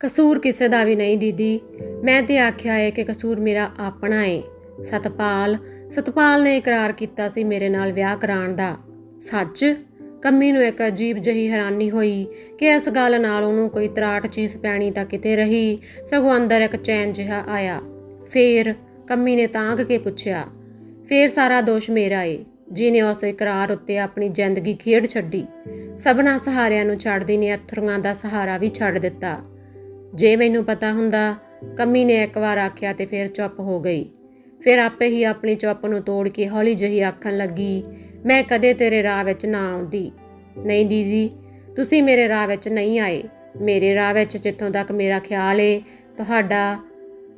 ਕਸੂਰ ਕਿਸੇ ਦਾ ਵੀ ਨਹੀਂ ਦੀਦੀ। ਮੈਂ ਤੇ ਆਖਿਆ ਹੈ ਕਿ ਕਸੂਰ ਮੇਰਾ ਆਪਣਾ ਏ। ਸਤਪਾਲ ਸਤਪਾਲ ਨੇ ਇਕਰਾਰ ਕੀਤਾ ਸੀ ਮੇਰੇ ਨਾਲ ਵਿਆਹ ਕਰਾਉਣ ਦਾ। ਸੱਚ? ਕੰਮੀ ਨੂੰ ਇੱਕ ਅਜੀਬ ਜਹੀ ਹੈਰਾਨੀ ਹੋਈ ਕਿ ਇਸ ਗੱਲ ਨਾਲ ਉਹਨੂੰ ਕੋਈ ਤਰਾਟ ਚੀਜ਼ ਪੈਣੀ ਤਾਂ ਕਿਤੇ ਰਹੀ, ਸਗੋਂ ਅੰਦਰ ਇੱਕ ਚੈਨ ਜਿਹਾ ਆਇਆ। ਫੇਰ ਕੰਮੀ ਨੇ ਤਾਂਘ ਕੇ ਪੁੱਛਿਆ, ਫੇਰ ਸਾਰਾ ਦੋਸ਼ ਮੇਰਾ ਏ ਜਿਨੇ ਉਸ ਇਕਰਾਰ ਉੱਤੇ ਆਪਣੀ ਜ਼ਿੰਦਗੀ ਖੇਡ ਛੱਡੀ। ਸਭਨਾ ਸਹਾਰਿਆਂ ਨੂੰ ਛੱਡਦੀ ਨੇ, ਅਥਰੂਆਂ ਦਾ ਸਹਾਰਾ ਵੀ ਛੱਡ ਦਿੱਤਾ। ਜੇ ਮੈਨੂੰ ਪਤਾ ਹੁੰਦਾ, ਕੰਮੀ ਨੇ ਇੱਕ ਵਾਰ ਆਖਿਆ ਤੇ ਫਿਰ ਚੁੱਪ ਹੋ ਗਈ। ਫਿਰ ਆਪੇ ਹੀ ਆਪਣੀ ਚੁੱਪ ਨੂੰ ਤੋੜ ਕੇ ਹੌਲੀ ਜਿਹੀ ਆਖਣ ਲੱਗੀ, ਮੈਂ ਕਦੇ ਤੇਰੇ ਰਾਹ ਵਿੱਚ ਨਾ ਆਉਂਦੀ। ਨਹੀਂ ਦੀਦੀ, ਤੁਸੀਂ ਮੇਰੇ ਰਾਹ ਵਿੱਚ ਨਹੀਂ ਆਏ। ਮੇਰੇ ਰਾਹ ਵਿੱਚ ਜਿੱਥੋਂ ਤੱਕ ਮੇਰਾ ਖਿਆਲ ਏ, ਤੁਹਾਡਾ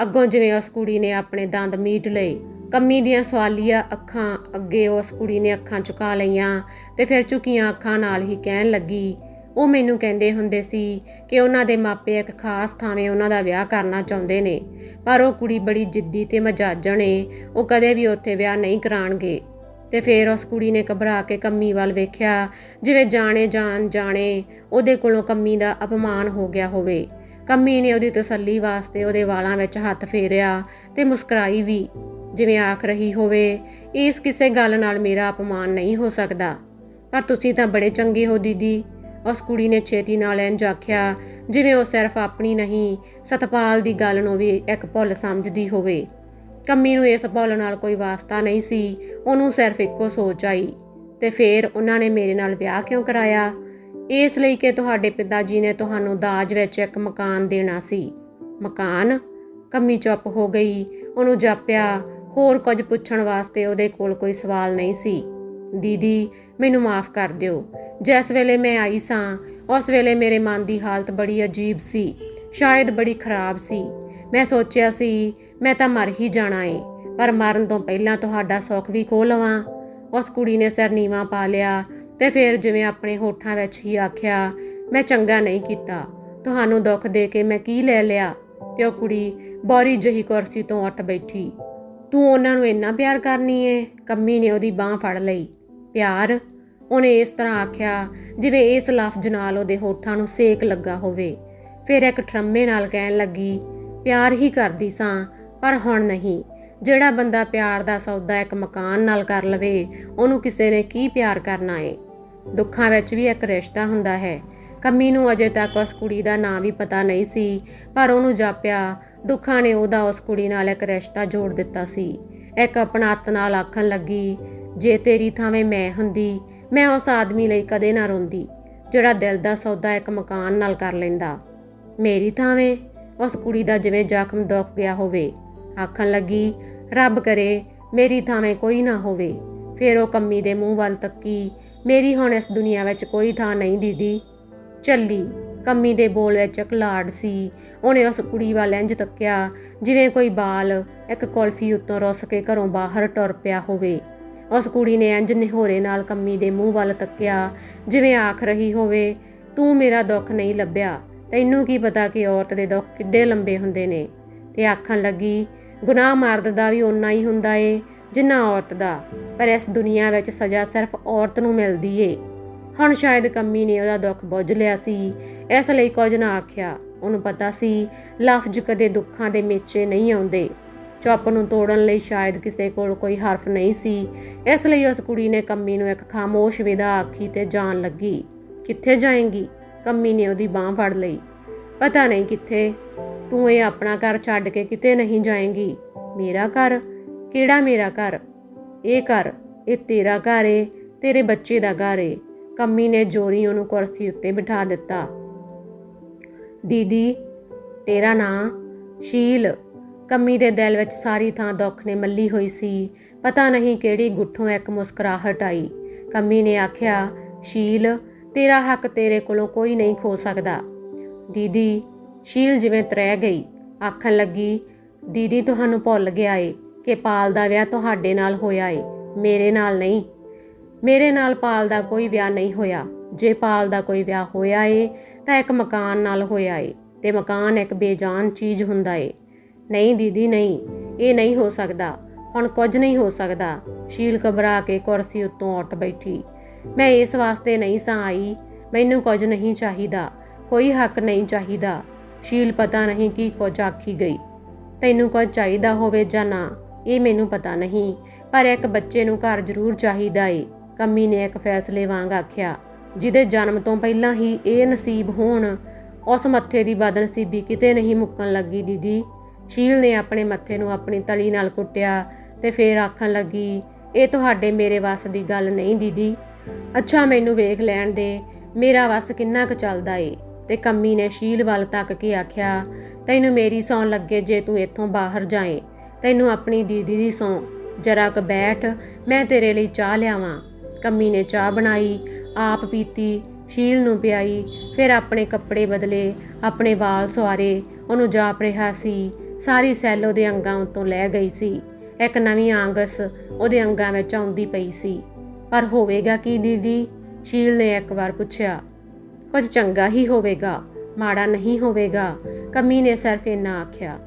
ਅੱਗੋਂ ਜਿਵੇਂ ਉਸ ਕੁੜੀ ਨੇ ਆਪਣੇ ਦੰਦ ਮੀਟ ਲਏ। ਕੰਮੀ ਦੀਆਂ ਸਵਾਲੀਆਂ ਅੱਖਾਂ ਅੱਗੇ ਉਸ ਕੁੜੀ ਨੇ ਅੱਖਾਂ ਝੁਕਾ ਲਈਆਂ ਤੇ ਫਿਰ ਝੁਕੀਆਂ ਅੱਖਾਂ ਨਾਲ ਹੀ ਕਹਿਣ ਲੱਗੀ ਉਹ ਮੈਨੂੰ ਕਹਿੰਦੇ ਹੁੰਦੇ ਸੀ ਕਿ ਉਹਨਾਂ ਦੇ ਮਾਪੇ ਇੱਕ ਖਾਸ ਥਾਵੇਂ ਉਹਨਾਂ ਦਾ ਵਿਆਹ ਕਰਨਾ ਚਾਹੁੰਦੇ ਨੇ, ਪਰ ਉਹ ਕੁੜੀ ਬੜੀ ਜਿੱਦੀ ਤੇ ਮਜਾਜਣ ਏ, ਉਹ ਕਦੇ ਵੀ ਉੱਥੇ ਵਿਆਹ ਨਹੀਂ ਕਰਾਣਗੇ। ਤੇ ਫਿਰ ਉਸ ਕੁੜੀ ਨੇ ਘਬਰਾ ਕੇ ਕੰਮੀ ਵੱਲ ਵੇਖਿਆ, ਜਿਵੇਂ ਜਾਣੇ ਜਾਣ ਜਾਣੇ ਉਹਦੇ ਕੋਲੋਂ ਕੰਮੀ ਦਾ ਅਪਮਾਨ ਹੋ ਗਿਆ ਹੋਵੇ। ਕੰਮੀ ਨੇ ਉਹਦੀ ਤਸੱਲੀ ਵਾਸਤੇ ਉਹਦੇ ਵਾਲਾਂ ਵਿੱਚ ਹੱਥ ਫੇਰਿਆ ਤੇ ਮੁਸਕਰਾਈ ਵੀ, ਜਿਵੇਂ ਆਖ ਰਹੀ ਹੋਵੇ, ਇਸ ਕਿਸੇ ਗੱਲ ਨਾਲ ਮੇਰਾ ਅਪਮਾਨ ਨਹੀਂ ਹੋ ਸਕਦਾ। ਪਰ ਤੁਸੀਂ ਤਾਂ ਬੜੇ ਚੰਗੇ ਹੋ ਦੀਦੀ। ਉਸ ਕੁੜੀ ਨੇ ਛੇਤੀ ਨਾਲ ਇੰਜ ਆਖਿਆ ਜਿਵੇਂ ਉਹ ਸਿਰਫ ਆਪਣੀ ਨਹੀਂ, ਸਤਪਾਲ ਦੀ ਗੱਲ ਨੂੰ ਵੀ ਇੱਕ ਭੁੱਲ ਸਮਝਦੀ ਹੋਵੇ। ਕੰਮੀ ਨੂੰ ਇਸ ਭੁੱਲ ਨਾਲ ਕੋਈ ਵਾਸਤਾ ਨਹੀਂ ਸੀ, ਉਹਨੂੰ ਸਿਰਫ ਇੱਕੋ ਸੋਚ ਆਈ, ਤੇ ਫਿਰ ਉਹਨਾਂ ਨੇ ਮੇਰੇ ਨਾਲ ਵਿਆਹ ਕਿਉਂ ਕਰਾਇਆ? ਇਸ ਲਈ ਕਿ ਤੁਹਾਡੇ ਪਿਤਾ ਜੀ ਨੇ ਤੁਹਾਨੂੰ ਦਾਜ ਵਿੱਚ ਇੱਕ ਮਕਾਨ ਦੇਣਾ ਸੀ। ਮਕਾਨ? ਕੰਮੀ ਚੁੱਪ ਹੋ ਗਈ, ਉਹਨੂੰ ਜਾਪਿਆ, ਹੋਰ ਕੁਝ ਪੁੱਛਣ ਵਾਸਤੇ ਉਹਦੇ ਕੋਲ ਕੋਈ ਸਵਾਲ ਨਹੀਂ ਸੀ। ਦੀਦੀ, ਮੈਨੂੰ ਮਾਫ ਕਰ ਦਿਓ। ਜਿਸ ਵੇਲੇ ਮੈਂ ਆਈ ਸਾਂ, ਉਸ ਵੇਲੇ ਮੇਰੇ ਮਨ ਦੀ ਹਾਲਤ ਬੜੀ ਅਜੀਬ ਸੀ, ਸ਼ਾਇਦ ਬੜੀ ਖਰਾਬ ਸੀ। ਮੈਂ ਸੋਚਿਆ ਸੀ, ਮੈਂ ਤਾਂ ਮਰ ਹੀ ਜਾਣਾ ਏ, ਪਰ ਮਰਨ ਤੋਂ ਪਹਿਲਾਂ ਤੁਹਾਡਾ ਸੁੱਖ ਵੀ ਖੋ ਲਵਾਂ। ਉਸ ਕੁੜੀ ਨੇ ਸਿਰ ਨੀਵਾ ਪਾ ਲਿਆ ਤੇ ਫਿਰ ਜਿਵੇਂ ਆਪਣੇ ਹੋਠਾਂ ਵਿੱਚ ਹੀ ਆਖਿਆ, ਮੈਂ ਚੰਗਾ ਨਹੀਂ ਕੀਤਾ। ਤੁਹਾਨੂੰ ਦੁੱਖ ਦੇ ਕੇ ਮੈਂ ਕੀ ਲੈ ਲਿਆ? ਤੇ ਉਹ ਕੁੜੀ ਬੋਰੀ ਜਹੀ ਕੁਰਸੀ ਤੋਂ ਉੱਠ ਬੈਠੀ। ਤੂੰ ਉਹਨਾਂ ਨੂੰ ਇੰਨਾ ਪਿਆਰ ਕਰਨੀ ਏ? ਕੰਮੀ ਨੇ ਉਹਦੀ ਬਾਹ ਫੜ ਲਈ। ਪਿਆਰ। ਉਹਨੇ ਇਸ ਤਰ੍ਹਾਂ ਆਖਿਆ, ਜਿਵੇਂ ਇਸ ਲਫ਼ਜ਼ ਨਾਲ ਉਹਦੇ ਹੋਠਾਂ ਨੂੰ ਸੇਕ ਲੱਗਾ ਹੋਵੇ। ਫਿਰ ਇੱਕ ਠਰਮੇ ਨਾਲ ਕਹਿਣ ਲੱਗੀ, ਪਿਆਰ ਹੀ ਕਰਦੀ ਸਾਂ, ਪਰ ਹੁਣ ਨਹੀਂ। ਜਿਹੜਾ ਬੰਦਾ ਪਿਆਰ ਦਾ ਸੌਦਾ ਇੱਕ ਮਕਾਨ ਨਾਲ ਕਰ ਲਵੇ, ਉਹਨੂੰ ਕਿਸੇ ਨੇ ਕੀ ਪਿਆਰ ਕਰਨਾ ਏ? ਦੁੱਖਾਂ ਵਿੱਚ ਵੀ ਇੱਕ ਰਿਸ਼ਤਾ ਹੁੰਦਾ ਹੈ। ਕੰਮੀ ਨੂੰ ਅਜੇ ਤੱਕ ਉਸ ਕੁੜੀ ਦਾ ਨਾਂ ਵੀ ਪਤਾ ਨਹੀਂ ਸੀ, ਪਰ ਉਹਨੂੰ ਜਾਪਿਆ, ਦੁੱਖਾਂ ਨੇ ਉਹਦਾ ਉਸ ਕੁੜੀ ਨਾਲ ਇੱਕ ਰਿਸ਼ਤਾ ਜੋੜ ਦਿੱਤਾ ਸੀ। ਇੱਕ ਆਪਣਾਤ ਨਾਲ ਆਖਣ ਲੱਗੀ ਜੇ ਤੇਰੀ ਥਾਵੇਂ ਮੈਂ ਹੁੰਦੀ, ਮੈਂ ਉਸ ਆਦਮੀ ਲਈ ਕਦੇ ਨਾ ਰੋਂਦੀ, ਜਿਹੜਾ ਦਿਲ ਦਾ ਸੌਦਾ ਇੱਕ ਮਕਾਨ ਨਾਲ ਕਰ ਲੈਂਦਾ। ਮੇਰੀ ਥਾਵੇਂ, ਉਸ ਕੁੜੀ ਦਾ ਜਿਵੇਂ ਜ਼ਖਮ ਦੁੱਖ ਗਿਆ ਹੋਵੇ। ਆਖਣ ਲੱਗੀ, ਰੱਬ ਕਰੇ, ਮੇਰੀ ਥਾਵੇਂ ਕੋਈ ਨਾ ਹੋਵੇ। ਫਿਰ ਉਹ ਕੰਮੀ ਦੇ ਮੂੰਹ ਵੱਲ ਤੱਕੀ, ਮੇਰੀ ਹੁਣ ਇਸ ਦੁਨੀਆ ਵਿੱਚ ਕੋਈ ਥਾਂ ਨਹੀਂ ਦੀਦੀ। ਚੱਲੀ। ਕੰਮੀ ਦੇ ਬੋਲ ਵਿੱਚ ਇੱਕ ਲਾੜ ਸੀ। ਉਹਨੇ ਉਸ ਕੁੜੀ ਵੱਲ ਇੰਜ ਤੱਕਿਆ, ਜਿਵੇਂ ਕੋਈ ਬਾਲ ਇੱਕ ਕੁਲਫੀ ਉੱਤੋਂ ਰੁੱਸ ਕੇ ਘਰੋਂ ਬਾਹਰ ਟੁਰ ਪਿਆ ਹੋਵੇ। ਉਸ ਕੁੜੀ ਨੇ ਇੰਜ ਨਿਹੋਰੇ ਨਾਲ ਕੰਮੀ ਦੇ ਮੂੰਹ ਵੱਲ ਤੱਕਿਆ, ਜਿਵੇਂ ਆਖ ਰਹੀ ਹੋਵੇ, ਤੂੰ ਮੇਰਾ ਦੁੱਖ ਨਹੀਂ ਲੱਭਿਆ, ਤੈਨੂੰ ਕੀ ਪਤਾ ਕਿ ਔਰਤ ਦੇ ਦੁੱਖ ਕਿੱਡੇ ਲੰਬੇ ਹੁੰਦੇ ਨੇ? ਤੇ ਆਖਣ ਲੱਗੀ, ਗੁਨਾਹ ਮਰਦ ਦਾ ਵੀ ਓਨਾ ਹੀ ਹੁੰਦਾ ਏ, ਜਿੰਨਾ ਔਰਤ ਦਾ, ਪਰ ਇਸ ਦੁਨੀਆ ਵਿੱਚ ਸਜ਼ਾ ਸਿਰਫ ਔਰਤ ਨੂੰ ਮਿਲਦੀ ਏ। ਹੁਣ ਸ਼ਾਇਦ ਕੰਮੀ ਨੇ ਉਹਦਾ ਦੁੱਖ ਬੁੱਝ ਲਿਆ ਸੀ, ਇਸ ਲਈ ਕੁਝ ਨਾ ਆਖਿਆ। ਉਹਨੂੰ ਪਤਾ ਸੀ, ਲਫ਼ਜ਼ ਕਦੇ ਦੁੱਖਾਂ ਦੇ ਮੇਚੇ ਨਹੀਂ ਆਉਂਦੇ। ਚੁੱਪ ਨੂੰ ਤੋੜਨ ਲਈ ਸ਼ਾਇਦ ਕਿਸੇ ਕੋਲ ਕੋਈ ਹਰਫ ਨਹੀਂ ਸੀ। ਇਸ ਲਈ ਉਸ ਕੁੜੀ ਨੇ ਕੰਮੀ ਨੂੰ ਇੱਕ ਖਾਮੋਸ਼ ਵਿਦਾ ਆਖੀ ਤੇ ਜਾਣ ਲੱਗੀ। ਕਿੱਥੇ ਜਾਏਂਗੀ? ਕੰਮੀ ਨੇ ਉਹਦੀ ਬਾਹ ਫੜ ਲਈ। ਪਤਾ ਨਹੀਂ ਕਿੱਥੇ। ਤੂੰ ਇਹ ਆਪਣਾ ਘਰ ਛੱਡ ਕੇ ਕਿਤੇ ਨਹੀਂ ਜਾਏਂਗੀ। ਮੇਰਾ ਘਰ? ਕਿਹੜਾ ਮੇਰਾ ਘਰ? ਇਹ ਘਰ? ਇਹ ਤੇਰਾ ਘਰ ਏ? ਤੇਰੇ ਬੱਚੇ ਦਾ ਘਰ ਏ? ਕੰਮੀ ਨੇ ਜੋਰੀ ਉਹਨੂੰ ਕੁਰਸੀ ਉੱਤੇ ਬਿਠਾ ਦਿੱਤਾ। ਦੀਦੀ, ਤੇਰਾ ਨਾਂ ਸ਼ੀਲ। ਕੰਮੀ ਦੇ ਦਿਲ ਵਿੱਚ ਸਾਰੀ ਥਾਂ ਦੁੱਖ ਨੇ ਮੱਲੀ ਹੋਈ ਸੀ। ਪਤਾ ਨਹੀਂ ਕਿਹੜੀ ਗੁੱਠੋਂ ਇੱਕ ਮੁਸਕਰਾਹਟ ਆਈ। ਕੰਮੀ ਨੇ ਆਖਿਆ, ਸ਼ੀਲ, ਤੇਰਾ ਹੱਕ ਤੇਰੇ ਕੋਲੋਂ ਕੋਈ ਨਹੀਂ ਖੋ ਸਕਦਾ। ਦੀਦੀ, ਸ਼ੀਲ ਜਿਵੇਂ ਤਰੈ ਗਈ। ਆਖਣ ਲੱਗੀ, ਦੀਦੀ, ਤੁਹਾਨੂੰ ਭੁੱਲ ਗਿਆ ਏ ਕਿ ਪਾਲ ਦਾ ਵਿਆਹ ਤੁਹਾਡੇ ਨਾਲ ਹੋਇਆ ਏ, ਮੇਰੇ ਨਾਲ ਨਹੀਂ। ਮੇਰੇ ਨਾਲ ਪਾਲ ਦਾ ਕੋਈ ਵਿਆਹ ਨਹੀਂ ਹੋਇਆ। ਜੇ ਪਾਲ ਦਾ ਕੋਈ ਵਿਆਹ ਹੋਇਆ ਏ, ਤਾਂ ਇੱਕ ਮਕਾਨ ਨਾਲ ਹੋਇਆ ਏ ਤੇ ਮਕਾਨ ਇੱਕ ਬੇਜਾਨ ਚੀਜ਼ ਹੁੰਦਾ ਏ। ਨਹੀਂ ਦੀਦੀ, ਨਹੀਂ। ਇਹ ਨਹੀਂ ਹੋ ਸਕਦਾ। ਹੁਣ ਕੁਝ ਨਹੀਂ ਹੋ ਸਕਦਾ। ਸ਼ੀਲ ਘਬਰਾ ਕੇ ਕੁਰਸੀ ਉੱਤੋਂ ਉੱਠ ਬੈਠੀ। ਮੈਂ ਇਸ ਵਾਸਤੇ ਨਹੀਂ ਸਾਂ ਆਈ। ਮੈਨੂੰ ਕੁਝ ਨਹੀਂ ਚਾਹੀਦਾ। ਕੋਈ ਹੱਕ ਨਹੀਂ ਚਾਹੀਦਾ। ਸ਼ੀਲ ਪਤਾ ਨਹੀਂ ਕੀ ਕੁਝ ਆਖੀ ਗਈ। ਤੈਨੂੰ ਕੁਝ ਚਾਹੀਦਾ ਹੋਵੇ ਜਾਂ ਨਾ, ਇਹ ਮੈਨੂੰ ਪਤਾ ਨਹੀਂ। ਪਰ ਇੱਕ ਬੱਚੇ ਨੂੰ ਘਰ ਜ਼ਰੂਰ ਚਾਹੀਦਾ ਏ। ਕੰਮੀ ਨੇ ਇੱਕ ਫੈਸਲੇ ਵਾਂਗ ਆਖਿਆ, ਜਿਹਦੇ ਜਨਮ ਤੋਂ ਪਹਿਲਾਂ ਹੀ ਇਹ ਨਸੀਬ ਹੋਣ, ਉਸ ਮੱਥੇ ਦੀ ਬਦਨਸੀਬੀ ਕਿਤੇ ਨਹੀਂ ਮੁੱਕਣ ਲੱਗੀ ਦੀਦੀ। ਸ਼ੀਲ ਨੇ ਆਪਣੇ ਮੱਥੇ ਨੂੰ ਆਪਣੀ ਤਲੀ ਨਾਲ ਕੁੱਟਿਆ ਤੇ ਫੇਰ ਆਖਣ ਲੱਗੀ, ਇਹ ਤੁਹਾਡੇ ਮੇਰੇ ਵੱਸ ਦੀ ਗੱਲ ਨਹੀਂ ਦੀਦੀ। ਅੱਛਾ, ਮੈਨੂੰ ਵੇਖ ਲੈਣ ਦੇ, ਮੇਰਾ ਵੱਸ ਕਿੰਨਾ ਕੁ ਚੱਲਦਾ ਏ। ਤੇ ਕੰਮੀ ਨੇ ਸ਼ੀਲ ਵੱਲ ਤੱਕ ਕੇ ਆਖਿਆ, ਤੈਨੂੰ ਮੇਰੀ ਸੌਂ ਲੱਗੇ ਜੇ ਤੂੰ ਇੱਥੋਂ ਬਾਹਰ ਜਾਏ, ਤੈਨੂੰ ਆਪਣੀ ਦੀਦੀ ਦੀ ਸੌਂ। ਜਰਾ ਕੁ ਬੈਠ, ਮੈਂ ਤੇਰੇ ਲਈ ਚਾਹ ਲਿਆਵਾਂ। ਕੰਮੀ ਨੇ ਚਾਹ ਬਣਾਈ, ਆਪ ਪੀਤੀ, ਸ਼ੀਲ ਨੂੰ ਪਿਆਈ, ਫਿਰ ਆਪਣੇ ਕੱਪੜੇ ਬਦਲੇ, ਆਪਣੇ ਵਾਲ ਸਵਾਰੇ ਉਹਨੂੰ ਜਾਪ ਰਿਹਾ ਸੀ। ਸਾਰੀ ਸੈੱਲ ਉਹਦੇ ਅੰਗਾਂ ਉੱਤੋਂ ਲੈ ਗਈ ਸੀ। ਇੱਕ ਨਵੀਂ ਆਂਗਸ ਉਹਦੇ ਅੰਗਾਂ ਵਿੱਚ ਆਉਂਦੀ ਪਈ ਸੀ। ਪਰ ਹੋਵੇਗਾ ਕੀ ਦੀਦੀ? ਸ਼ੀਲ ਨੇ ਇੱਕ ਵਾਰ ਪੁੱਛਿਆ। ਕੁਝ ਚੰਗਾ ਹੀ ਹੋਵੇਗਾ, ਮਾੜਾ ਨਹੀਂ ਹੋਵੇਗਾ, ਕੰਮੀ ਨੇ ਸਿਰਫ ਇੰਨਾ ਆਖਿਆ।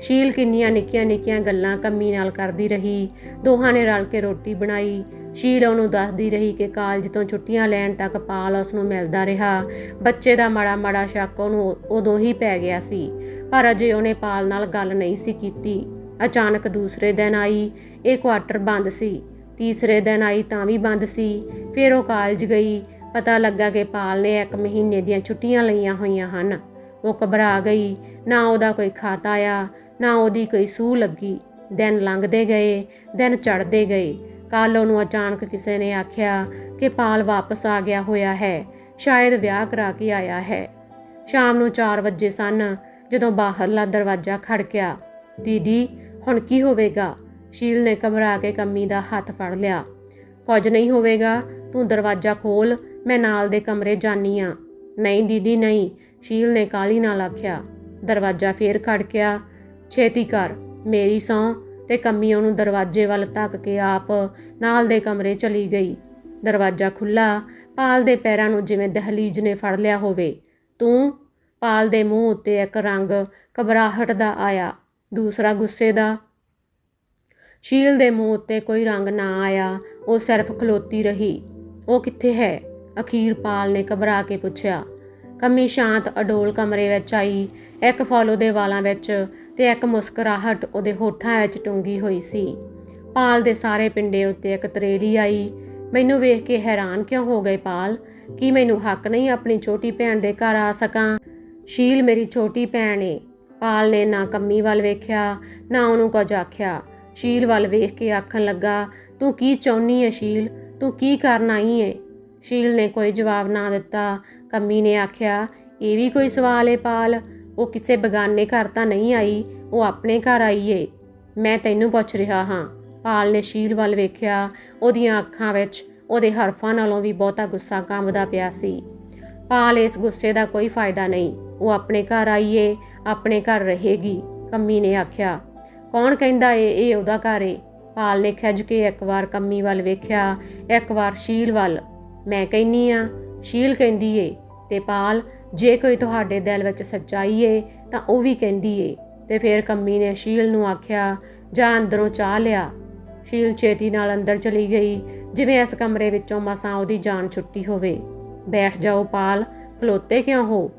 ਸ਼ੀਲ ਕਿੰਨੀਆਂ ਨਿੱਕੀਆਂ ਨਿੱਕੀਆਂ ਗੱਲਾਂ ਕੰਮੀ ਨਾਲ ਕਰਦੀ ਰਹੀ, ਦੋਹਾਂ ਨੇ ਰਲ ਕੇ ਰੋਟੀ ਬਣਾਈ। ਸ਼ੀਲ ਉਹਨੂੰ ਦੱਸਦੀ ਰਹੀ ਕਿ ਕਾਲਜ ਤੋਂ ਛੁੱਟੀਆਂ ਲੈਣ ਤੱਕ ਪਾਲ ਉਸ ਨੂੰ ਮਿਲਦਾ ਰਿਹਾ। ਬੱਚੇ ਦਾ ਮਾੜਾ ਮਾੜਾ ਸ਼ੱਕ ਉਹਨੂੰ ਉਦੋਂ ਹੀ ਪੈ ਗਿਆ ਸੀ। ਪਰ ਅਜੇ ਉਹਨੇ ਪਾਲ ਨਾਲ ਗੱਲ ਨਹੀਂ ਸੀ ਕੀਤੀ। ਅਚਾਨਕ ਦੂਸਰੇ ਦਿਨ ਆਈ, ਇਹ ਕੁਆਟਰ ਬੰਦ ਸੀ। ਤੀਸਰੇ ਦਿਨ ਆਈ ਤਾਂ ਵੀ ਬੰਦ ਸੀ। ਫਿਰ ਉਹ ਕਾਲਜ ਗਈ। ਪਤਾ ਲੱਗਾ ਕਿ ਪਾਲ ਨੇ ਇੱਕ ਮਹੀਨੇ ਦੀਆਂ ਛੁੱਟੀਆਂ ਲਈਆਂ ਹੋਈਆਂ ਹਨ। ਉਹ ਘਬਰਾ ਗਈ। ਨਾ ਉਹਦਾ ਕੋਈ ਖਾਤਾ ਆ ਨਾ ਉਹਦੀ ਕੋਈ ਸੂਹ ਲੱਗੀ। ਦਿਨ ਲੰਘਦੇ ਗਏ, ਦਿਨ ਚੜ੍ਹਦੇ ਗਏ। ਕੱਲ ਉਹਨੂੰ ਅਚਾਨਕ ਕਿਸੇ ਨੇ ਆਖਿਆ ਕਿ ਪਾਲ ਵਾਪਸ ਆ ਗਿਆ ਹੋਇਆ ਹੈ। ਸ਼ਾਇਦ ਵਿਆਹ ਕਰਾ ਕੇ ਆਇਆ ਹੈ। ਸ਼ਾਮ ਨੂੰ 4 ਵਜੇ ਸਨ। ਜਦੋਂ ਬਾਹਰਲਾ ਦਰਵਾਜ਼ਾ ਖੜਕਿਆ ਦੀਦੀ, ਹੁਣ ਕੀ ਹੋਵੇਗਾ? ਸ਼ੀਲ ਨੇ ਘਬਰਾ ਕੇ ਕੰਮੀ ਦਾ ਹੱਥ ਫੜ ਲਿਆ। ਕੁਝ ਨਹੀਂ ਹੋਵੇਗਾ, ਤੂੰ ਦਰਵਾਜ਼ਾ ਖੋਲ, ਮੈਂ ਨਾਲ ਦੇ ਕਮਰੇ ਜਾਨੀ ਆ। ਨਹੀਂ ਦੀਦੀ, ਨਹੀਂ, ਸ਼ੀਲ ਨੇ ਕਾਲੀ ਨਾਲ ਆਖਿਆ। ਦਰਵਾਜ਼ਾ ਫੇਰ ਖੜਕਿਆ ਛੇਤੀ ਕਰ, ਮੇਰੀ ਸੌਂ ਤੇ ਕੰਮੀ ਉਹਨੂੰ ਦਰਵਾਜ਼ੇ ਵੱਲ ਧੱਕ ਕੇ ਆਪ ਨਾਲ ਦੇ ਕਮਰੇ ਚਲੀ ਗਈ। ਦਰਵਾਜ਼ਾ ਖੁੱਲਾ ਪਾਲ ਦੇ ਪੈਰਾਂ ਨੂੰ ਜਿਵੇਂ ਦਹਲੀਜ ਨੇ ਫੜ ਲਿਆ ਹੋਵੇ। ਤੂੰ ਪਾਲ ਦੇ ਮੂੰਹ ਉੱਤੇ ਇੱਕ ਰੰਗ ਘਬਰਾਹਟ ਦਾ ਆਇਆ। ਦੂਸਰਾ ਗੁੱਸੇ ਦਾ। ਸ਼ੀਲ ਦੇ ਮੂੰਹ ਉੱਤੇ ਕੋਈ ਰੰਗ ਨਾ ਆਇਆ। ਉਹ ਸਿਰਫ ਖਲੋਤੀ ਰਹੀ। ਉਹ ਕਿੱਥੇ ਹੈ? ਅਖੀਰ ਪਾਲ ਨੇ ਘਬਰਾ ਕੇ ਪੁੱਛਿਆ। ਕੰਮੀ ਸ਼ਾਂਤ ਅਡੋਲ ਕਮਰੇ ਵਿੱਚ ਆਈ। ਇੱਕ ਫੋਲੋ ਦੇ ਵਾਲਾਂ ਵਿੱਚ ਤੇ ਇੱਕ ਮੁਸਕਰਾਹਟ ਉਹਦੇ ਹੋਠਾਂ ਵਿੱਚ ਟੁੰਗੀ ਹੋਈ ਸੀ। ਪਾਲ ਦੇ ਸਾਰੇ ਪਿੰਡੇ ਉੱਤੇ ਇੱਕ ਤਰੇਲੀ ਆਈ। ਮੈਨੂੰ ਵੇਖ ਕੇ ਹੈਰਾਨ ਕਿਉਂ ਹੋ ਗਏ ਪਾਲ? ਕੀ ਮੈਨੂੰ ਹੱਕ ਨਹੀਂ ਆਪਣੀ ਛੋਟੀ ਭੈਣ ਦੇ ਘਰ ਆ ਸਕਾਂ? ਸ਼ੀਲ ਮੇਰੀ ਛੋਟੀ ਭੈਣ ਏ। ਪਾਲ ਨੇ ਨਾ ਕੰਮੀ ਵੱਲ ਵੇਖਿਆ, ਨਾ ਉਹਨੂੰ ਕੁਝ ਆਖਿਆ। ਸ਼ੀਲ ਵੱਲ ਵੇਖ ਕੇ ਆਖਣ ਲੱਗਾ, ਤੂੰ ਕੀ ਚਾਹੁੰਨੀ ਏ ਸ਼ੀਲ? ਤੂੰ ਕੀ ਕਰਨ ਆਈ ਏ? ਸ਼ੀਲ ਨੇ ਕੋਈ ਜਵਾਬ ਨਾ ਦਿੱਤਾ। ਕੰਮੀ ਨੇ ਆਖਿਆ, ਇਹ ਵੀ ਕੋਈ ਸਵਾਲ ਏ ਪਾਲ। ਉਹ ਕਿਸੇ ਬਗਾਨੇ ਘਰ ਤਾਂ ਨਹੀਂ ਆਈ, ਉਹ ਆਪਣੇ ਘਰ ਆਈ ਏ। ਮੈਂ ਤੈਨੂੰ ਪੁੱਛ ਰਿਹਾ ਹਾਂ। ਪਾਲ ਨੇ ਸ਼ੀਲ ਵੱਲ ਵੇਖਿਆ, ਉਹਦੀਆਂ ਅੱਖਾਂ ਵਿੱਚ ਉਹਦੇ ਹਰਫਾਂ ਨਾਲੋਂ ਵੀ ਬਹੁਤਾ ਗੁੱਸਾ ਕੰਬਦਾ ਪਿਆ ਸੀ। ਪਾਲ ਇਸ ਗੁੱਸੇ ਦਾ ਕੋਈ ਫਾਇਦਾ ਨਹੀਂ। ਉਹ ਆਪਣੇ ਘਰ ਆਈਏ, ਆਪਣੇ ਘਰ ਰਹੇਗੀ, ਕੰਮੀ ਨੇ ਆਖਿਆ। ਕੌਣ ਕਹਿੰਦਾ ਏ, ਇਹ ਉਹਦਾ ਘਰ ਏ? ਪਾਲ ਨੇ ਖਿੱਚ ਕੇ ਇੱਕ ਵਾਰ ਕੰਮੀ ਵੱਲ ਵੇਖਿਆ, ਇੱਕ ਵਾਰ ਸ਼ੀਲ ਵੱਲ। ਮੈਂ ਕਹਿੰਨੀ ਆ, ਸ਼ੀਲ ਕਹਿੰਦੀ ਏ। ਤੇ ਪਾਲ, ਜੇ ਕੋਈ ਤੁਹਾਡੇ ਦਿਲ ਵਿੱਚ ਸੱਚਾਈ ਏ, ਤਾਂ ਉਹ ਵੀ ਕਹਿੰਦੀ ਏ। ਤੇ ਫਿਰ ਕੰਮੀ ਨੇ ਸ਼ੀਲ ਨੂੰ ਆਖਿਆ, ਜਾਂ ਅੰਦਰੋਂ ਚਾਹ ਲਿਆ। ਸ਼ੀਲ ਛੇਤੀ ਨਾਲ ਅੰਦਰ ਚਲੀ ਗਈ, ਜਿਵੇਂ ਇਸ ਕਮਰੇ ਵਿੱਚੋਂ ਮਸਾਂ ਉਹਦੀ ਜਾਨ ਛੁੱਟੀ ਹੋਵੇ। ਬੈਠ ਜਾਓ ਪਾਲ, ਖਲੋਤੇ ਕਿਉਂ ਹੋ?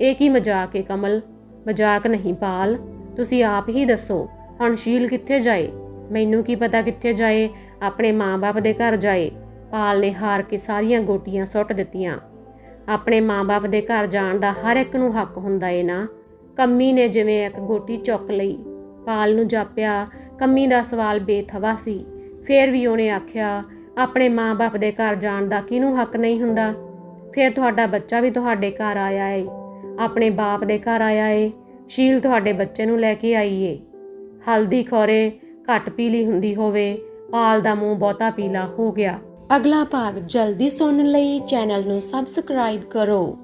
ਇਹ ਕੀ ਮਜ਼ਾਕ ਏ ਕਮਲ? ਮਜ਼ਾਕ ਨਹੀਂ ਪਾਲ, ਤੁਸੀਂ ਆਪ ਹੀ ਦੱਸੋ, ਹੁਣ ਸ਼ੀਲ ਕਿੱਥੇ ਜਾਏ? ਮੈਨੂੰ ਕੀ ਪਤਾ ਕਿੱਥੇ ਜਾਏ, ਆਪਣੇ ਮਾਂ-ਬਾਪ ਦੇ ਘਰ ਜਾਏ। ਪਾਲ ਨੇ ਹਾਰ ਕੇ ਸਾਰੀਆਂ ਗੋਟੀਆਂ ਸੁੱਟ ਦਿੱਤੀਆਂ। ਆਪਣੇ ਮਾਂ-ਬਾਪ ਦੇ ਘਰ ਜਾਣ ਦਾ ਹਰ ਇੱਕ ਨੂੰ ਹੱਕ ਹੁੰਦਾ ਏ ਨਾ। ਕੰਮੀ ਨੇ ਜਿਵੇਂ ਇੱਕ ਗੋਟੀ ਚੁੱਕ ਲਈ। ਪਾਲ ਨੂੰ ਜਾਪਿਆ, ਕੰਮੀ ਦਾ ਸਵਾਲ ਬੇਥਵਾ ਸੀ। ਫੇਰ ਵੀ ਉਹਨੇ ਆਖਿਆ, ਆਪਣੇ ਮਾਂ-ਬਾਪ ਦੇ ਘਰ ਜਾਣ ਦਾ ਕਿਹਨੂੰ ਹੱਕ ਨਹੀਂ ਹੁੰਦਾ? ਫਿਰ ਤੁਹਾਡਾ ਬੱਚਾ ਵੀ ਤੁਹਾਡੇ ਘਰ ਆਇਆ ਏ। ਆਪਣੇ ਬਾਪ ਦੇ ਘਰ ਆਇਆ ਏ। ਸ਼ੀਲ ਤੁਹਾਡੇ ਬੱਚੇ ਨੂੰ ਲੈ ਕੇ ਆਈ ਏ। ਹਲਦੀ ਖੋਰੇ ਘੱਟ ਪੀਲੀ ਹੁੰਦੀ ਹੋਵੇ ਪਾਲ ਦਾ ਮੂੰਹ ਬਹੁਤਾ ਪੀਲਾ ਹੋ ਗਿਆ। ਅਗਲਾ ਭਾਗ ਜਲਦੀ ਸੁਣਨ ਲਈ ਚੈਨਲ ਨੂੰ ਸਬਸਕ੍ਰਾਈਬ ਕਰੋ।